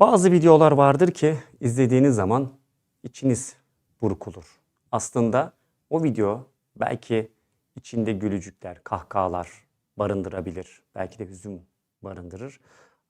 Bazı videolar vardır ki izlediğiniz zaman içiniz burkulur. Aslında o video belki içinde gülücükler, kahkahalar barındırabilir. Belki de hüzün barındırır.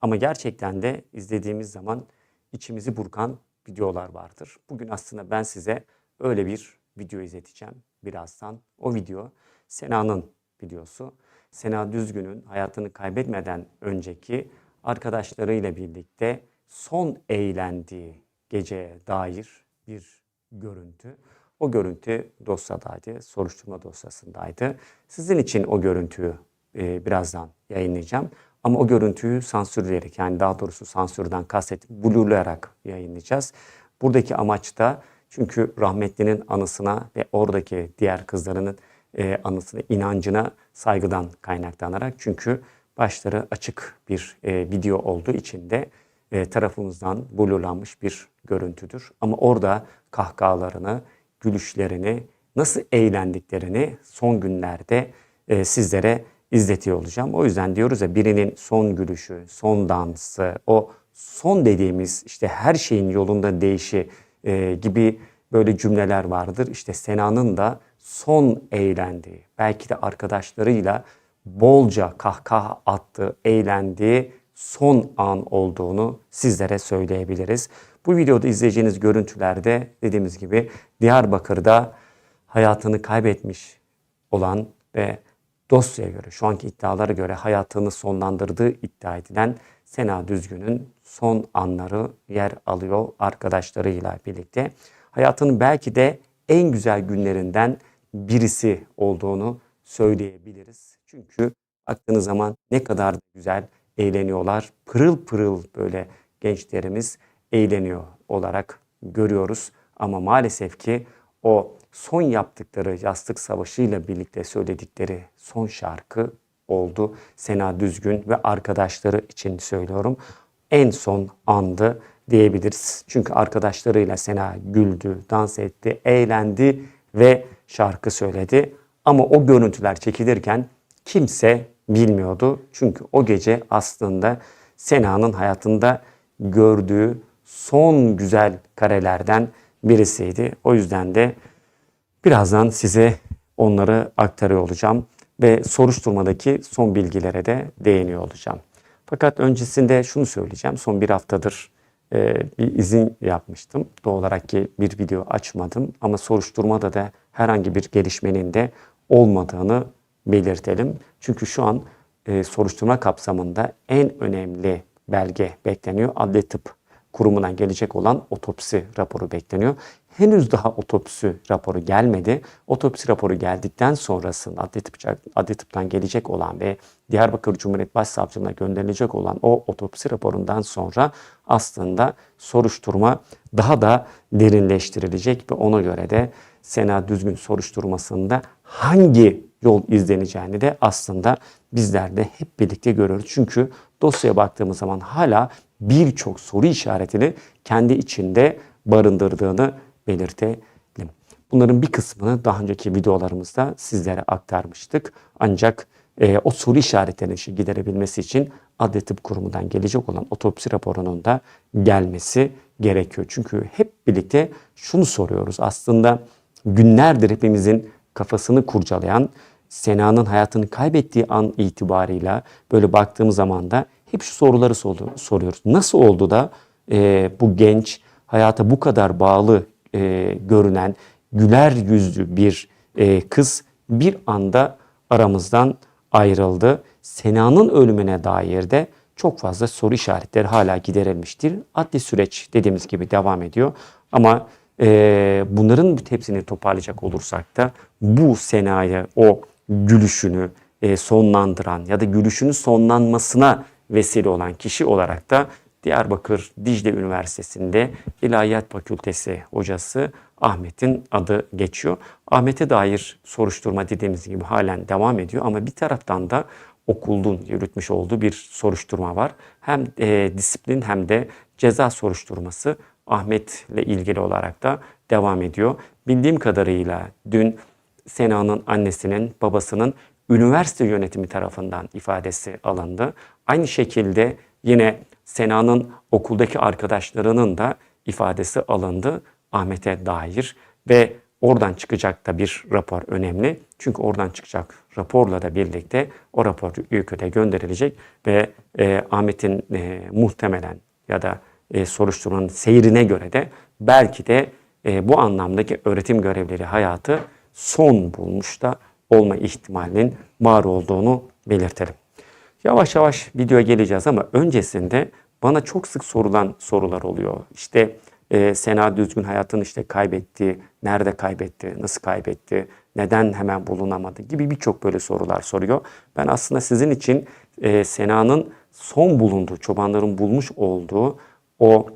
Ama gerçekten de izlediğimiz zaman içimizi burkan videolar vardır. Bugün aslında ben size öyle bir video izleteceğim birazdan. O video Sena'nın videosu. Sena Düzgün'ün hayatını kaybetmeden önceki arkadaşlarıyla birlikte son eğlendiği geceye dair bir görüntü. O görüntü dosyadaydı, soruşturma dosyasındaydı. Sizin için o görüntüyü e, birazdan yayınlayacağım. Ama o görüntüyü sansürleyerek yani daha doğrusu sansürden kastetip blurlayarak yayınlayacağız. Buradaki amaç da çünkü rahmetlinin anısına ve oradaki diğer kızlarının e, anısına, inancına saygıdan kaynaklanarak çünkü başları açık bir e, video olduğu için de e, tarafımızdan blurlanmış bir görüntüdür. Ama orada kahkahalarını, gülüşlerini, nasıl eğlendiklerini son günlerde e, sizlere izletiyor olacağım. O yüzden diyoruz ya birinin son gülüşü, son dansı, o son dediğimiz işte her şeyin yolunda değişi e, gibi böyle cümleler vardır. İşte Sena'nın da son eğlendiği, belki de arkadaşlarıyla bolca kahkaha attığı, eğlendiği son an olduğunu sizlere söyleyebiliriz. Bu videoda izleyeceğiniz görüntülerde dediğimiz gibi Diyarbakır'da hayatını kaybetmiş olan ve dosyaya göre, şu anki iddialara göre hayatını sonlandırdığı iddia edilen Sena Düzgün'ün son anları yer alıyor arkadaşlarıyla birlikte. Hayatının belki de en güzel günlerinden birisi olduğunu söyleyebiliriz. Çünkü baktığınız zaman ne kadar da güzel eğleniyorlar. Pırıl pırıl böyle gençlerimiz eğleniyor olarak görüyoruz. Ama maalesef ki o son yaptıkları yastık savaşıyla birlikte söyledikleri son şarkı oldu. Sena Düzgün ve arkadaşları için söylüyorum. En son andı diyebiliriz. Çünkü arkadaşlarıyla Sena güldü, dans etti, eğlendi ve şarkı söyledi. Ama o görüntüler çekilirken kimse bilmiyordu. Çünkü o gece aslında Sena'nın hayatında gördüğü son güzel karelerden birisiydi. O yüzden de birazdan size onları aktarıyor olacağım ve soruşturmadaki son bilgilere de değiniyor olacağım. Fakat öncesinde şunu söyleyeceğim. Son bir haftadır e, bir izin yapmıştım. Doğal olarak ki bir video açmadım ama soruşturmada da herhangi bir gelişmenin de olmadığını belirtelim. Çünkü şu an e, soruşturma kapsamında en önemli belge bekleniyor. Adli Tıp Kurumu'ndan gelecek olan otopsi raporu bekleniyor. Henüz daha otopsi raporu gelmedi. Otopsi raporu geldikten sonrasında Adli, Tıp, Adli Tıp'tan gelecek olan ve Diyarbakır Cumhuriyet Başsavcılığına gönderilecek olan o otopsi raporundan sonra aslında soruşturma daha da derinleştirilecek ve ona göre de Sena Düzgün soruşturmasında hangi yol izleneceğini de aslında bizler de hep birlikte görüyoruz. Çünkü dosyaya baktığımız zaman hala birçok soru işaretini kendi içinde barındırdığını belirtelim. Bunların bir kısmını daha önceki videolarımızda sizlere aktarmıştık. Ancak e, o soru işaretlerini giderebilmesi için Adli Tıp Kurumu'ndan gelecek olan otopsi raporunun da gelmesi gerekiyor. Çünkü hep birlikte şunu soruyoruz. Aslında günlerdir hepimizin kafasını kurcalayan Sena'nın hayatını kaybettiği an itibarıyla böyle baktığımız zaman da hep şu soruları soruyoruz. Nasıl oldu da e, bu genç hayata bu kadar bağlı e, görünen güler yüzlü bir e, kız bir anda aramızdan ayrıldı. Sena'nın ölümüne dair de çok fazla soru işaretleri hala giderilmiştir. Adli süreç dediğimiz gibi devam ediyor. Ama e, bunların hepsini toparlayacak olursak da bu Sena'ya o gülüşünü e, sonlandıran ya da gülüşünün sonlanmasına vesile olan kişi olarak da Diyarbakır Dicle Üniversitesi'nde İlahiyat Fakültesi hocası Ahmet'in adı geçiyor. Ahmet'e dair soruşturma dediğimiz gibi halen devam ediyor ama bir taraftan da okulun yürütmüş olduğu bir soruşturma var. Hem e, disiplin hem de ceza soruşturması Ahmet'le ilgili olarak da devam ediyor. Bildiğim kadarıyla dün Sena'nın annesinin, babasının üniversite yönetimi tarafından ifadesi alındı. Aynı şekilde yine Sena'nın okuldaki arkadaşlarının da ifadesi alındı Ahmet'e dair ve oradan çıkacak da bir rapor önemli. Çünkü oradan çıkacak raporla da birlikte o rapor YÖK'e gönderilecek ve e, Ahmet'in e, muhtemelen ya da e, soruşturmanın seyrine göre de belki de e, bu anlamdaki öğretim görevleri hayatı son bulmuş da olma ihtimalinin var olduğunu belirtelim. Yavaş yavaş videoya geleceğiz ama öncesinde bana çok sık sorulan sorular oluyor. İşte e, Sena Düzgün hayatını işte kaybetti, nerede kaybetti, nasıl kaybetti, neden hemen bulunamadı gibi birçok böyle sorular soruyor. Ben aslında sizin için e, Sena'nın son bulunduğu, çobanların bulmuş olduğu o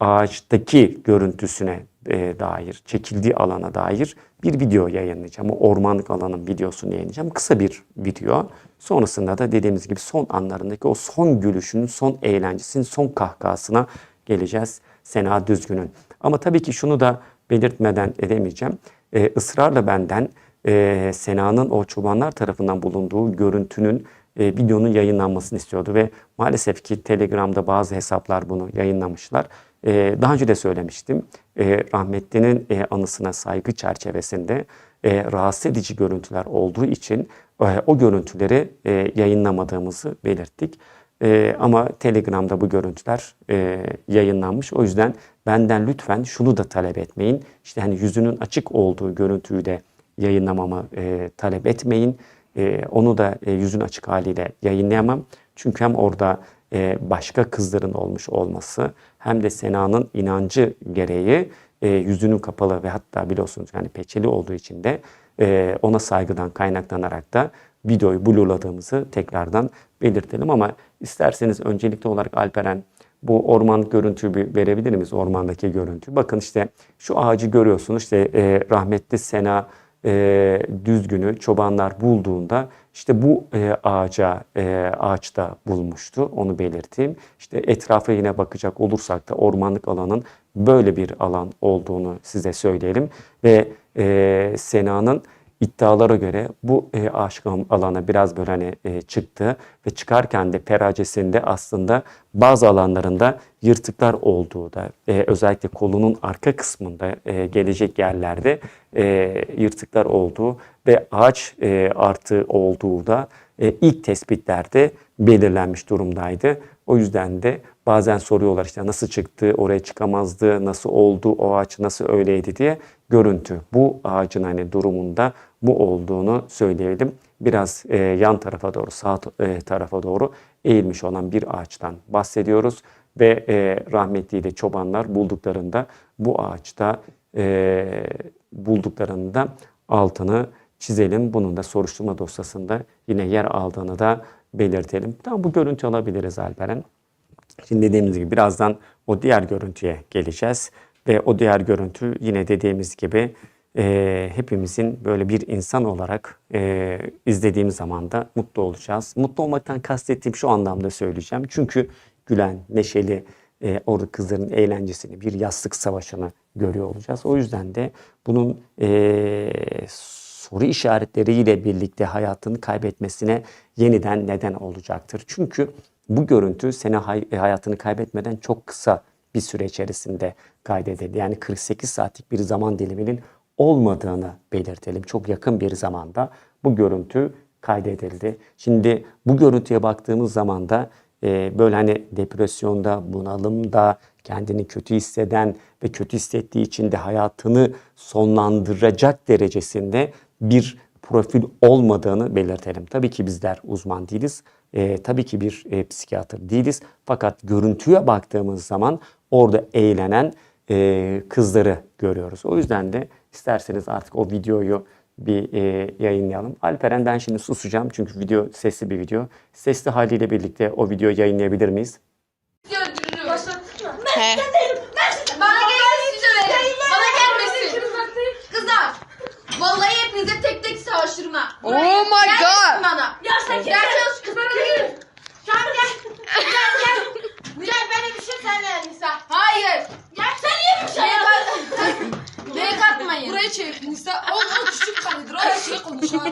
ağaçtaki görüntüsüne e, dair, çekildiği alana dair bir video yayınlayacağım. O ormanlık alanın videosunu yayınlayacağım. Kısa bir video. Sonrasında da dediğimiz gibi son anlarındaki o son gülüşünün, son eğlencesinin, son kahkahasına geleceğiz Sena Düzgün'ün. Ama tabii ki şunu da belirtmeden edemeyeceğim. E, ısrarla benden e, Sena'nın o çobanlar tarafından bulunduğu görüntünün e, videonun yayınlanmasını istiyordu ve maalesef ki Telegram'da bazı hesaplar bunu yayınlamışlar. E, daha önce de söylemiştim. E, rahmetlinin e, anısına saygı çerçevesinde e, rahatsız edici görüntüler olduğu için e, o görüntüleri e, yayınlamadığımızı belirttik. E, ama Telegram'da bu görüntüler e, yayınlanmış. O yüzden benden lütfen şunu da talep etmeyin. İşte hani yüzünün açık olduğu görüntüyü de yayınlamamı e, talep etmeyin. E, onu da e, yüzün açık haliyle yayınlayamam. Çünkü hem orada e, başka kızların olmuş olması hem de Sena'nın inancı gereği e, yüzünün kapalı ve hatta biliyorsunuz yani peçeli olduğu için de e, ona saygıdan kaynaklanarak da videoyu blue'ladığımızı tekrardan belirtelim ama isterseniz öncelikli olarak Alperen bu orman görüntüyü bir verebilir miyiz? Ormandaki görüntü. Bakın işte şu ağacı görüyorsunuz. İşte e, rahmetli Sena e, düzgünü çobanlar bulduğunda işte bu e, ağaca e, ağaçta bulmuştu. Onu belirteyim. İşte etrafa yine bakacak olursak da ormanlık alanın böyle bir alan olduğunu size söyleyelim ve e, Sena'nın iddialara göre bu e, aşk alana biraz böyle hani e, çıktı ve çıkarken de peracesinde aslında bazı alanlarında yırtıklar olduğu da e, özellikle kolunun arka kısmında e, gelecek yerlerde e, yırtıklar olduğu ve ağaç e, artı olduğu da e, ilk tespitlerde belirlenmiş durumdaydı. O yüzden de bazen soruyorlar işte nasıl çıktı, oraya çıkamazdı, nasıl oldu, o ağaç nasıl öyleydi diye görüntü. Bu ağacın hani durumunda bu olduğunu söyleyelim. Biraz e, yan tarafa doğru, sağ e, tarafa doğru eğilmiş olan bir ağaçtan bahsediyoruz. Ve e, rahmetli de çobanlar bulduklarında bu ağaçta e, bulduklarında altını çizelim. Bunun da soruşturma dosyasında yine yer aldığını da belirtelim. Tamam bu görüntü alabiliriz Alperen. Şimdi dediğimiz gibi birazdan o diğer görüntüye geleceğiz. Ve o diğer görüntü yine dediğimiz gibi e, hepimizin böyle bir insan olarak e, izlediğimiz zaman da mutlu olacağız. Mutlu olmaktan kastettiğim şu anlamda söyleyeceğim. Çünkü gülen, neşeli, e, orada kızların eğlencesini, bir yastık savaşını görüyor olacağız. O yüzden de bunun e, soru işaretleriyle birlikte hayatını kaybetmesine yeniden neden olacaktır. Çünkü bu görüntü seni hay- hayatını kaybetmeden çok kısa bir süre içerisinde kaydedildi. Yani 48 saatlik bir zaman diliminin olmadığını belirtelim. Çok yakın bir zamanda bu görüntü kaydedildi. Şimdi bu görüntüye baktığımız zaman da e, böyle hani depresyonda, bunalımda, kendini kötü hisseden ve kötü hissettiği için de hayatını sonlandıracak derecesinde bir profil olmadığını belirtelim. Tabii ki bizler uzman değiliz. E, tabii ki bir e, psikiyatr değiliz. Fakat görüntüye baktığımız zaman orada eğlenen e, kızları görüyoruz. O yüzden de isterseniz artık o videoyu bir e, yayınlayalım. Alperen ben şimdi susacağım çünkü video sesli bir video. Sesli haliyle birlikte o videoyu yayınlayabilir miyiz? He. Bana gelmesin söyle. Bana gelmesin. Kızlar. Vallahi hepinize tek tek savaşırım ha. Oh my God. bana. Ya sen Gel çalış kızlar hadi. Gel gel. Gel gel. Gel benim işim seninle Nisa. Hayır. Gel sen niye bir şey Beni katmayın. Buraya çevir Nisa. O, o küçük karedir. O her şeyi konuşar. of.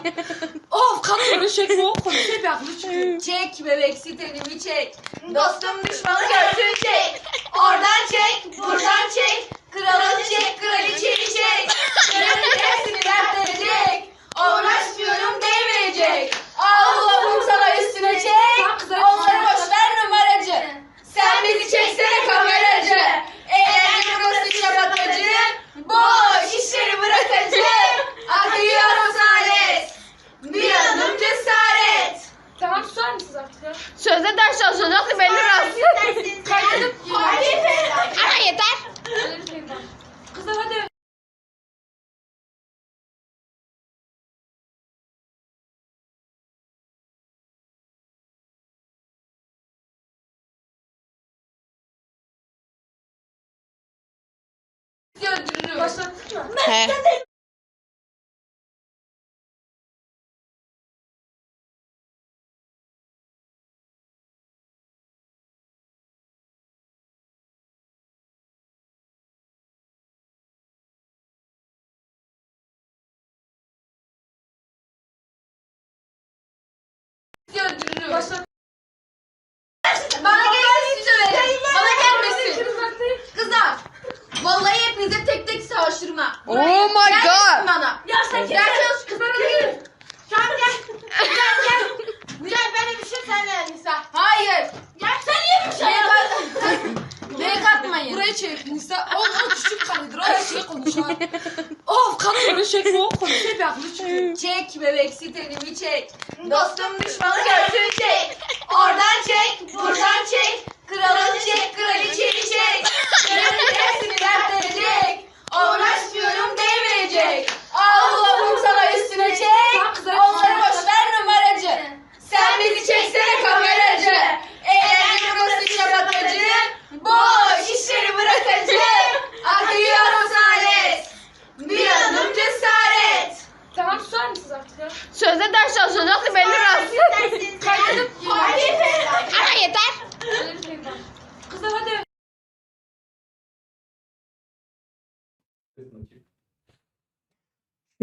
Of kadın öyle çekme o konuşuyor bir aklı çıkıyor. Çek bebek sitenimi çek. Dostum düşmanı görsün çek. Oradan çek, buradan çek. Kralı çek, kraliçeyi çek. Kralın hepsini dertlenecek. Uğraşmıyorum değmeyecek. Allah'ım sana üstüne çek. Onları boş ver numaracı. Sen bizi çeksene kameracı. Eğlence burası şabatacı. Boş işleri bırakacı. Akıyor asalet. Bir adım cesaret. Tamam susar mısınız artık Sözde ders çalışacaktı belli rahatsız. Kaydedip Ama yeter. Kızlar hadi. Savaşırım ha. Oh my Gelmesin God. bana. Ya sen Gel gel. çalış Kızlar kızlar. hadi. Gel gel. Gel gel. Gel benim işim seninle Nisa. Hayır. Ya sen niye bir şey Bek yapıyorsun? Bek atmayın. Burayı çevir Nisa. O, o küçük karıdır. O her şeyi konuşar. of kadın öyle çekme o konuşuyor bir aklı çıkıyor. Çek bebek sitenimi çek. Dostum düşmanı görsün çek. Oradan çek, buradan çek. Kralı çek, kraliçeyi çek. Kralın hepsini dertlenecek. Uğraşmıyorum değmeyecek. Allah'ım sana üstüne çek. Onları boş ver numaracı. Sen bizi çeksene kameracı. Eğlence burası şabatacı. Boş işleri bırakacı. Akıyor asalet. Bir adım cesaret. Tamam susar mısınız artık ya? Sözde ders çalışacaktı belli rahatsız. Kaydedip Ama yeter. Kızlar hadi.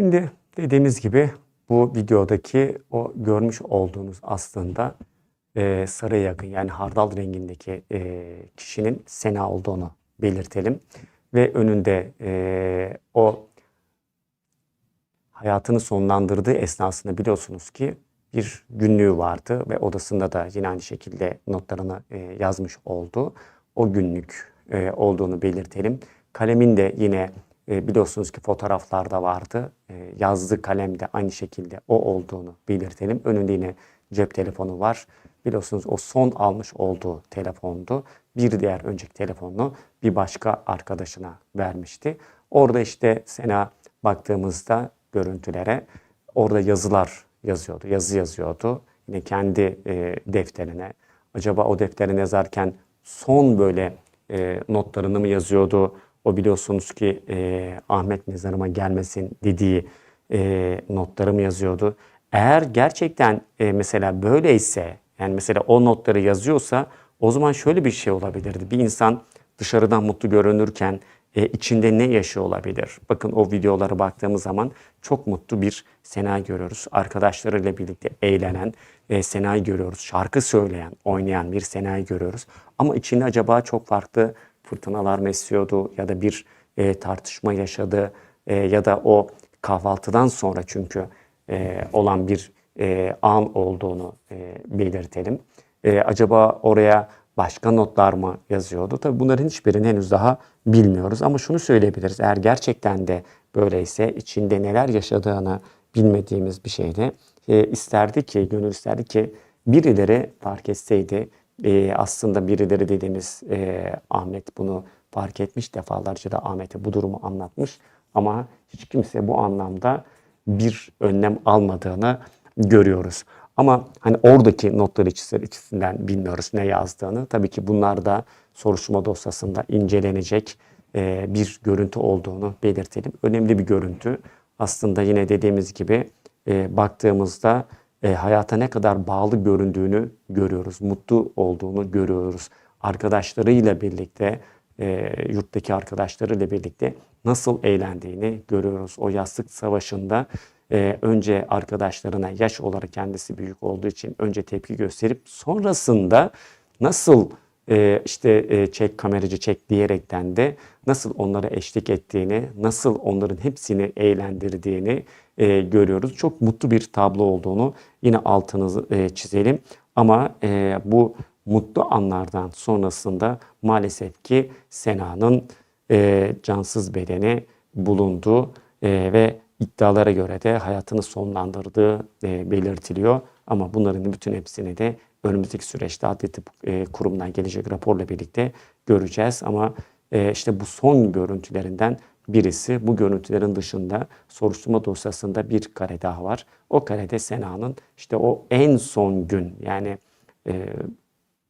Şimdi dediğimiz gibi bu videodaki o görmüş olduğunuz aslında e, sarıya yakın yani hardal rengindeki e, kişinin Sena olduğunu belirtelim. Ve önünde e, o hayatını sonlandırdığı esnasında biliyorsunuz ki bir günlüğü vardı ve odasında da yine aynı şekilde notlarını e, yazmış oldu. O günlük e, olduğunu belirtelim. Kalemin de yine e, biliyorsunuz ki fotoğraflarda vardı. E, yazdığı kalem de aynı şekilde o olduğunu belirtelim. Önünde yine cep telefonu var. Biliyorsunuz o son almış olduğu telefondu. Bir diğer önceki telefonunu bir başka arkadaşına vermişti. Orada işte Sena baktığımızda görüntülere orada yazılar yazıyordu. Yazı yazıyordu. Yine kendi e, defterine. Acaba o defterine yazarken son böyle e, notlarını mı yazıyordu? O biliyorsunuz ki e, Ahmet mezarıma gelmesin dediği e, notları mı yazıyordu? Eğer gerçekten e, mesela böyleyse yani mesela o notları yazıyorsa o zaman şöyle bir şey olabilirdi. Bir insan dışarıdan mutlu görünürken e, içinde ne yaşıyor olabilir? Bakın o videolara baktığımız zaman çok mutlu bir Sena'yı görüyoruz. Arkadaşlarıyla birlikte eğlenen e, Sena'yı görüyoruz. Şarkı söyleyen, oynayan bir Sena'yı görüyoruz. Ama içinde acaba çok farklı fırtınalar mı ya da bir e, tartışma yaşadı e, ya da o kahvaltıdan sonra çünkü e, olan bir e, an olduğunu e, belirtelim. E, acaba oraya başka notlar mı yazıyordu? Tabii bunların hiçbirini henüz daha bilmiyoruz ama şunu söyleyebiliriz. Eğer gerçekten de böyleyse içinde neler yaşadığını bilmediğimiz bir şeyde e, isterdi ki, gönül isterdi ki birileri fark etseydi. E, aslında birileri dediğimiz e, Ahmet bunu fark etmiş defalarca da Ahmet'e bu durumu anlatmış ama hiç kimse bu anlamda bir önlem almadığını görüyoruz. Ama hani oradaki notlar içisi- içisinden bilmiyoruz ne yazdığını. Tabii ki bunlar da soruşturma dosyasında incelenecek e, bir görüntü olduğunu belirtelim. Önemli bir görüntü. Aslında yine dediğimiz gibi e, baktığımızda e, hayata ne kadar bağlı göründüğünü görüyoruz. Mutlu olduğunu görüyoruz. Arkadaşlarıyla birlikte, e, yurttaki arkadaşlarıyla birlikte nasıl eğlendiğini görüyoruz. O yastık savaşında e, önce arkadaşlarına yaş olarak kendisi büyük olduğu için önce tepki gösterip sonrasında nasıl e, işte çek kameracı çek diyerekten de nasıl onlara eşlik ettiğini, nasıl onların hepsini eğlendirdiğini e, görüyoruz. Çok mutlu bir tablo olduğunu yine altını e, çizelim. Ama e, bu mutlu anlardan sonrasında maalesef ki Sena'nın cansız bedeni bulundu ve iddialara göre de hayatını sonlandırdığı belirtiliyor. Ama bunların bütün hepsini de önümüzdeki süreçte Adli Tıp e, Kurumu'ndan gelecek raporla birlikte göreceğiz. Ama e, işte bu son görüntülerinden birisi. Bu görüntülerin dışında soruşturma dosyasında bir kare daha var. O karede Sena'nın işte o en son gün yani e,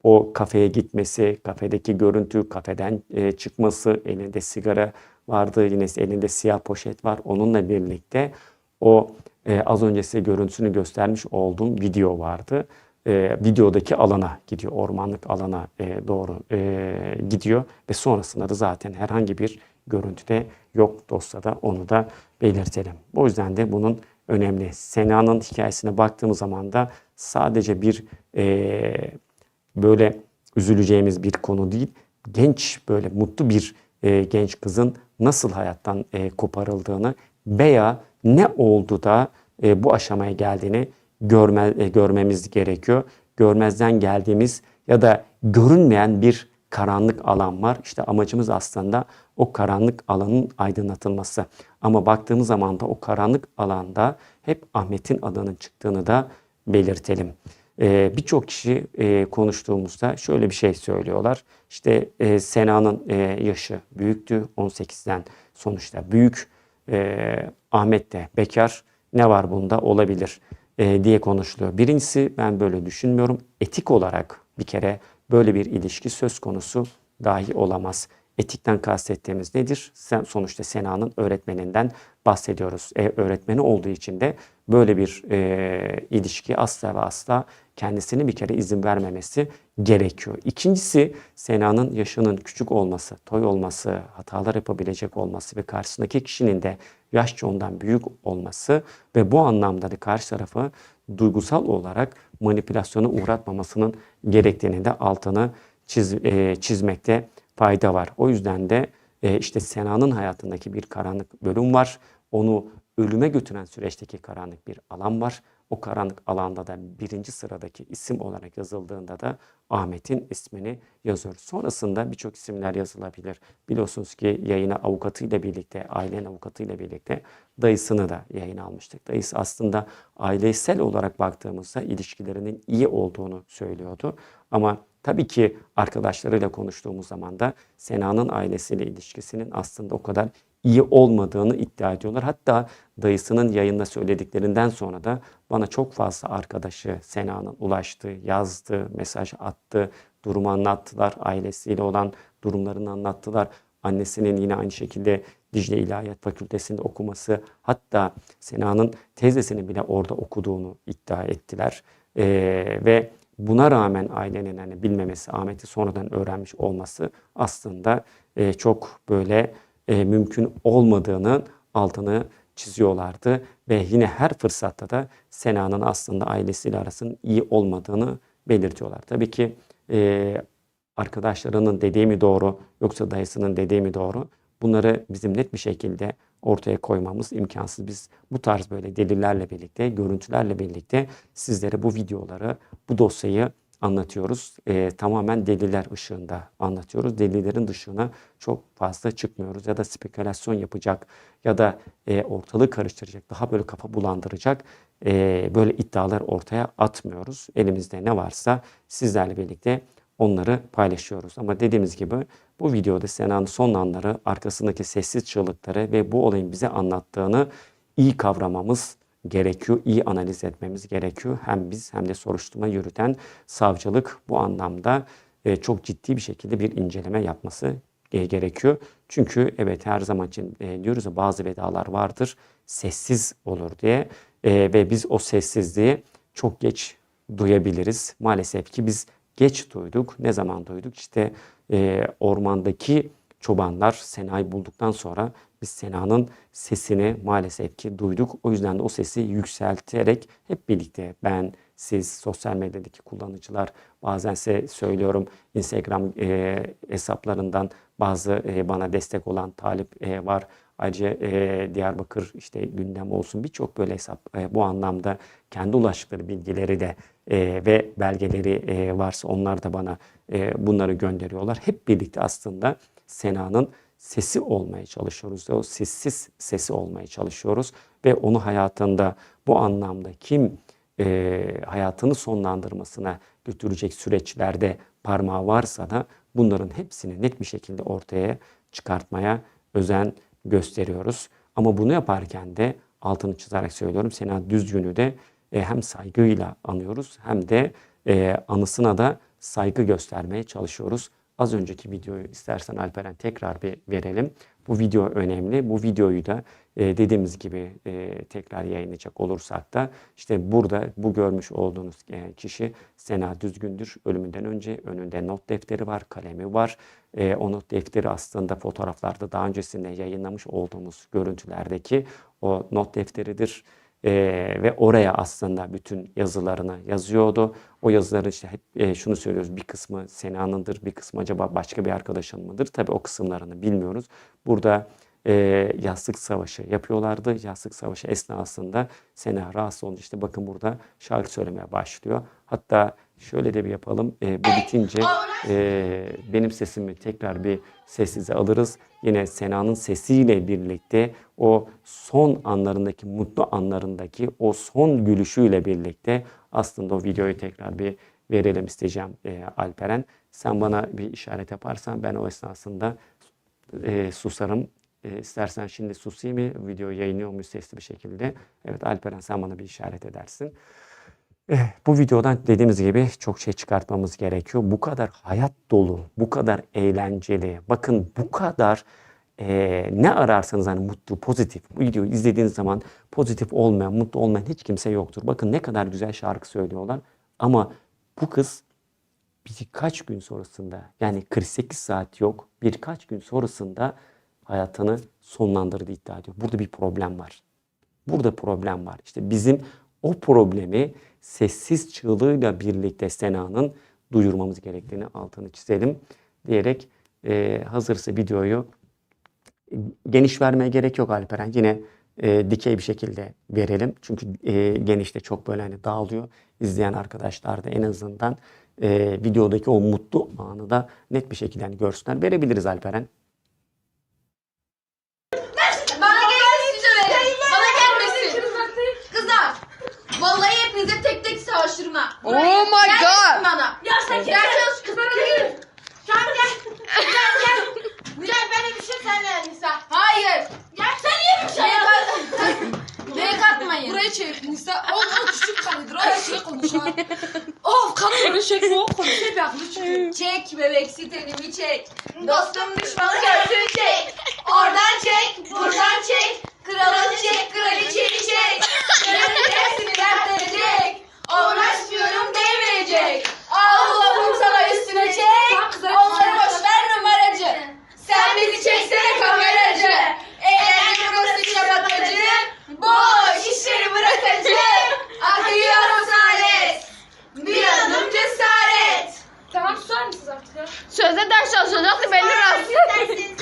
o kafeye gitmesi, kafedeki görüntü, kafeden e, çıkması, elinde sigara vardı, yine elinde siyah poşet var. Onunla birlikte o e, az önce size görüntüsünü göstermiş olduğum video vardı. E, videodaki alana gidiyor, ormanlık alana e, doğru e, gidiyor ve sonrasında da zaten herhangi bir görüntüde yok dosyada onu da belirtelim. O yüzden de bunun önemli. Sena'nın hikayesine baktığımız zaman da sadece bir e, böyle üzüleceğimiz bir konu değil. Genç böyle mutlu bir e, genç kızın nasıl hayattan e, koparıldığını veya ne oldu da e, bu aşamaya geldiğini görme, e, görmemiz gerekiyor. Görmezden geldiğimiz ya da görünmeyen bir karanlık alan var. İşte amacımız aslında o karanlık alanın aydınlatılması. Ama baktığımız zaman da o karanlık alanda hep Ahmet'in adının çıktığını da belirtelim. Ee, Birçok kişi e, konuştuğumuzda şöyle bir şey söylüyorlar. İşte e, Sena'nın e, yaşı büyüktü 18'den sonuçta büyük. E, Ahmet de bekar. Ne var bunda olabilir e, diye konuşuluyor. Birincisi ben böyle düşünmüyorum. Etik olarak bir kere böyle bir ilişki söz konusu dahi olamaz. Etikten kastettiğimiz nedir? Sen, sonuçta Sena'nın öğretmeninden bahsediyoruz. E, öğretmeni olduğu için de böyle bir e, ilişki asla ve asla kendisini bir kere izin vermemesi gerekiyor. İkincisi Sena'nın yaşının küçük olması, toy olması, hatalar yapabilecek olması ve karşısındaki kişinin de yaşça ondan büyük olması ve bu anlamda da karşı tarafı duygusal olarak manipülasyona uğratmamasının gerektiğini de altını çiz, e, çizmekte fayda var. O yüzden de e, işte Sena'nın hayatındaki bir karanlık bölüm var. Onu ölüme götüren süreçteki karanlık bir alan var. O karanlık alanda da birinci sıradaki isim olarak yazıldığında da Ahmet'in ismini yazıyoruz. Sonrasında birçok isimler yazılabilir. Biliyorsunuz ki yayına avukatıyla birlikte, ailenin avukatıyla birlikte dayısını da yayına almıştık. Dayısı aslında ailesel olarak baktığımızda ilişkilerinin iyi olduğunu söylüyordu. Ama tabii ki arkadaşlarıyla konuştuğumuz zaman da Sena'nın ailesiyle ilişkisinin aslında o kadar iyi olmadığını iddia ediyorlar. Hatta dayısının yayında söylediklerinden sonra da bana çok fazla arkadaşı Sena'nın ulaştı, yazdı, mesaj attı, durumu anlattılar. Ailesiyle olan durumlarını anlattılar. Annesinin yine aynı şekilde Dicle İlahiyat Fakültesi'nde okuması, hatta Sena'nın teyzesinin bile orada okuduğunu iddia ettiler. Ee, ve buna rağmen ailenin hani bilmemesi, Ahmet'i sonradan öğrenmiş olması aslında e, çok böyle e, mümkün olmadığının altını çiziyorlardı. Ve yine her fırsatta da Sena'nın aslında ailesiyle arasının iyi olmadığını belirtiyorlar. Tabii ki e, arkadaşlarının dediği mi doğru yoksa dayısının dediği mi doğru bunları bizim net bir şekilde ortaya koymamız imkansız. Biz bu tarz böyle delillerle birlikte, görüntülerle birlikte sizlere bu videoları, bu dosyayı anlatıyoruz. Ee, tamamen deliller ışığında anlatıyoruz. Delillerin dışına çok fazla çıkmıyoruz ya da spekülasyon yapacak ya da e, ortalığı karıştıracak, daha böyle kafa bulandıracak e, böyle iddialar ortaya atmıyoruz. Elimizde ne varsa sizlerle birlikte onları paylaşıyoruz. Ama dediğimiz gibi bu videoda Sena'nın son anları, arkasındaki sessiz çığlıkları ve bu olayın bize anlattığını iyi kavramamız gerekiyor, iyi analiz etmemiz gerekiyor. Hem biz hem de soruşturma yürüten savcılık bu anlamda e, çok ciddi bir şekilde bir inceleme yapması gerekiyor. Çünkü evet her zaman için e, diyoruz ya bazı vedalar vardır, sessiz olur diye E, ve biz o sessizliği çok geç duyabiliriz. Maalesef ki biz geç duyduk. Ne zaman duyduk? İşte ormandaki çobanlar Sena'yı bulduktan sonra biz Sena'nın sesini maalesef ki duyduk. O yüzden de o sesi yükselterek hep birlikte ben, siz, sosyal medyadaki kullanıcılar, bazen size söylüyorum Instagram e, hesaplarından bazı e, bana destek olan talip e, var. Ayrıca e, Diyarbakır işte gündem olsun birçok böyle hesap e, bu anlamda kendi ulaştıkları bilgileri de e, ve belgeleri e, varsa onlar da bana e, bunları gönderiyorlar. Hep birlikte aslında Sena'nın sesi olmaya çalışıyoruz. O sessiz sesi olmaya çalışıyoruz ve onu hayatında bu anlamda kim e, hayatını sonlandırmasına götürecek süreçlerde parmağı varsa da bunların hepsini net bir şekilde ortaya çıkartmaya özen gösteriyoruz. Ama bunu yaparken de altını çizerek söylüyorum Sena Düzgün'ü de e, hem saygıyla anıyoruz hem de e, anısına da saygı göstermeye çalışıyoruz. Az önceki videoyu istersen Alperen tekrar bir verelim. Bu video önemli. Bu videoyu da e, dediğimiz gibi e, tekrar yayınlayacak olursak da işte burada bu görmüş olduğunuz e, kişi Sena Düzgündür. Ölümünden önce önünde not defteri var, kalemi var. O not defteri aslında fotoğraflarda daha öncesinde yayınlamış olduğumuz görüntülerdeki o not defteridir. Ee, ve oraya aslında bütün yazılarını yazıyordu. O yazıları işte hep e, şunu söylüyoruz bir kısmı Sena'nındır, bir kısmı acaba başka bir arkadaşın mıdır? Tabii o kısımlarını bilmiyoruz. Burada e, yastık savaşı yapıyorlardı. Yastık savaşı esnasında Sena rahatsız olunca işte bakın burada şarkı söylemeye başlıyor. Hatta şöyle de bir yapalım. E, bu bitince e, benim sesimi tekrar bir sessize alırız. Yine Sena'nın sesiyle birlikte o son anlarındaki, mutlu anlarındaki o son gülüşüyle birlikte aslında o videoyu tekrar bir verelim isteyeceğim e, Alperen. Sen bana bir işaret yaparsan ben o esnasında e, susarım. E, istersen şimdi susayım mı? Video yayınlıyor muyuz sesli bir şekilde? Evet Alperen sen bana bir işaret edersin. Eh, Bu videodan dediğimiz gibi çok şey çıkartmamız gerekiyor. Bu kadar hayat dolu, bu kadar eğlenceli, bakın bu kadar eee, ne ararsanız hani mutlu, pozitif. Bu videoyu izlediğiniz zaman pozitif olmayan, mutlu olmayan hiç kimse yoktur. Bakın ne kadar güzel şarkı söylüyorlar. Ama bu kız birkaç gün sonrasında yani 48 saat yok birkaç gün sonrasında hayatını sonlandırdı iddia ediyor. Burada bir problem var. Burada problem var. İşte bizim o problemi sessiz çığlığıyla birlikte Sena'nın duyurmamız gerektiğini altını çizelim diyerek e, hazırsa videoyu e, geniş vermeye gerek yok Alperen. Yine e, dikey bir şekilde verelim. Çünkü e, genişte çok böyle hani dağılıyor. İzleyen arkadaşlar da en azından e, videodaki o mutlu anı da net bir şekilde hani görsünler. Verebiliriz Alperen. Bana gelmesin şöyle. Bana gelmesin. Kızlar. Vallahi hepinize tek tek savaşırım ha. Oh my god. bana. Ya sen gel çalış kızlara gel. Sen gel. Gel gel. Gel beni bir şey söyle Nisa. Hayır. Gel sen niye bir şey yapıyorsun? Beni katmayın. Buraya çevir Nisa. O, o küçük karıdır. O şeyi konuşar. of kadın öyle çekme o konuşuyor bir aklı çıkıyor. Çek bebek sitenimi çek. Dostum düşmanı görsün çek. Oradan çek, buradan çek. Kralı çek, kraliçeyi çek. Kralın hepsini dertlenecek. Uğraşmıyorum devirecek. Allah'ım sana üstüne çek. Onları boş ver numaracı. Sen bizi çeksene kameracı. Eğlence burası şabatacı. Boş işleri bırakacı. Akıyor asalet. Bir adım cesaret. Tamam susar mısınız artık ya? Sözde ders çalışacaktı beni rahatsız.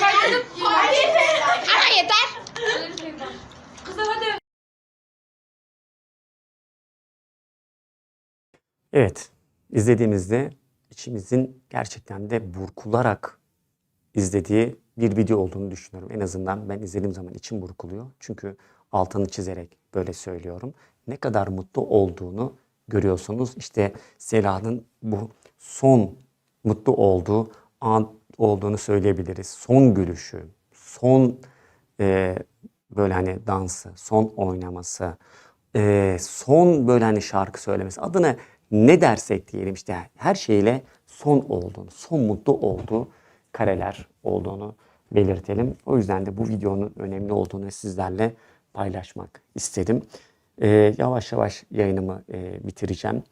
Kaydedim. Ana yeter. Kızlar hadi. Evet, izlediğimizde içimizin gerçekten de burkularak izlediği bir video olduğunu düşünüyorum. En azından ben izlediğim zaman içim burkuluyor. Çünkü altını çizerek böyle söylüyorum. Ne kadar mutlu olduğunu görüyorsunuz. İşte Sela'nın bu son mutlu olduğu an olduğunu söyleyebiliriz. Son gülüşü, son e, böyle hani dansı, son oynaması, e, son böyle hani şarkı söylemesi adına ne dersek diyelim işte her şeyle son olduğunu, son mutlu olduğu kareler olduğunu belirtelim. O yüzden de bu videonun önemli olduğunu sizlerle paylaşmak istedim. E, yavaş yavaş yayınımı e, bitireceğim.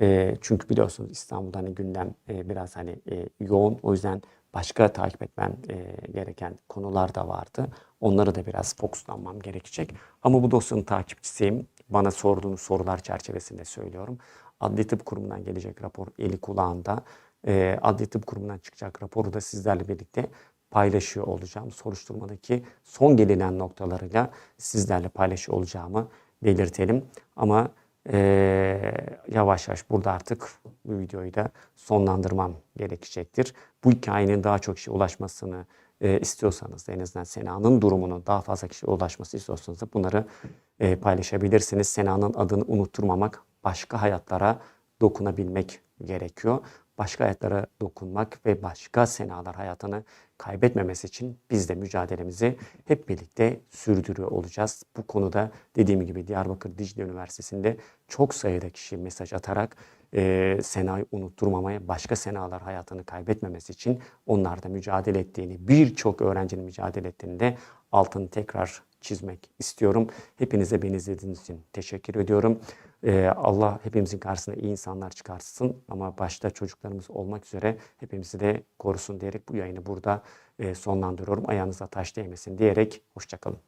E, çünkü biliyorsunuz İstanbul'da hani gündem e, biraz hani e, yoğun. O yüzden başka takip etmem e, gereken konular da vardı. Onları da biraz fokuslanmam gerekecek. Ama bu dosyanın takipçisiyim. Bana sorduğunuz sorular çerçevesinde söylüyorum. Adli Tıp Kurumu'ndan gelecek rapor eli kulağında. E, Adli Tıp Kurumu'ndan çıkacak raporu da sizlerle birlikte paylaşıyor olacağım. Soruşturmadaki son gelinen noktalarıyla sizlerle paylaşıyor olacağımı belirtelim. Ama eee, yavaş yavaş burada artık bu videoyu da sonlandırmam gerekecektir. Bu hikayenin daha çok kişiye ulaşmasını eee, istiyorsanız da en azından Sena'nın durumunun daha fazla kişiye ulaşması istiyorsanız da bunları eee, paylaşabilirsiniz. Sena'nın adını unutturmamak, başka hayatlara dokunabilmek gerekiyor. Başka hayatlara dokunmak ve başka senalar hayatını kaybetmemesi için biz de mücadelemizi hep birlikte sürdürüyor olacağız. Bu konuda dediğim gibi Diyarbakır Dicle Üniversitesi'nde çok sayıda kişi mesaj atarak e, Sena'yı unutturmamaya, başka senalar hayatını kaybetmemesi için onlar da mücadele ettiğini, birçok öğrencinin mücadele ettiğini de altını tekrar çizmek istiyorum. Hepinize beni izlediğiniz için teşekkür ediyorum. Ee, Allah hepimizin karşısına iyi insanlar çıkarsın ama başta çocuklarımız olmak üzere hepimizi de korusun diyerek bu yayını burada e, sonlandırıyorum. Ayağınıza taş değmesin diyerek hoşçakalın.